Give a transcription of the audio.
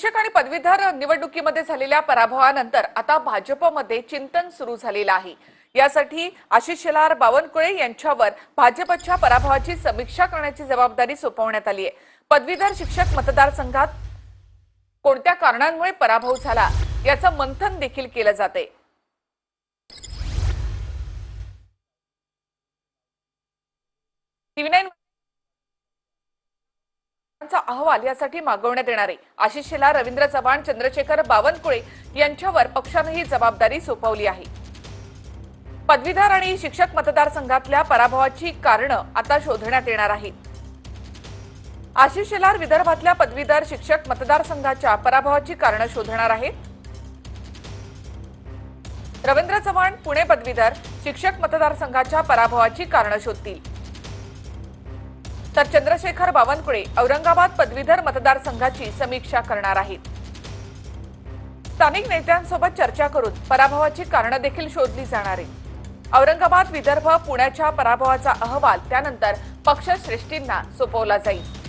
शिक्षक आणि पदवीधर निवडणुकीमध्ये झालेल्या पराभवानंतर आता भाजपमध्ये चिंतन सुरू झालेलं आहे. यासाठी आशिष शेलार बावनकुळे यांच्यावर भाजपच्या पराभवाची समीक्षा करण्याची जबाबदारी सोपवण्यात आली आहे. पदवीधर शिक्षक मतदारसंघात कोणत्या कारणांमुळे पराभव झाला याचं मंथन देखील केलं जाते टीव्ही नाईन अहवाल यासाठी मागवण्यात येणार आहे. आशिष रवींद्र चव्हाण चंद्रशेखर बावनकुळे यांच्यावर पक्षानं ही जबाबदारी सोपवली आहे. पदवीधर आणि शिक्षक मतदारसंघातल्या पराभवाची कारणं आता शोधण्यात येणार आहेत. आशिष शेलार विदर्भातल्या पदवीधर शिक्षक मतदारसंघाच्या पराभवाची कारणं शोधणार आहेत. रवींद्र चव्हाण पुणे पदवीधर शिक्षक मतदारसंघाच्या पराभवाची कारणं शोधतील. तर चंद्रशेखर बावनकुळे औरंगाबाद पदवीधर मतदारसंघाची समीक्षा करणार आहेत. स्थानिक नेत्यांसोबत चर्चा करून पराभवाची कारणं देखील शोधली जाणार आहेत. औरंगाबाद विदर्भ पुण्याच्या पराभवाचा अहवाल त्यानंतर पक्षश्रेष्ठींना सोपवला जाईल.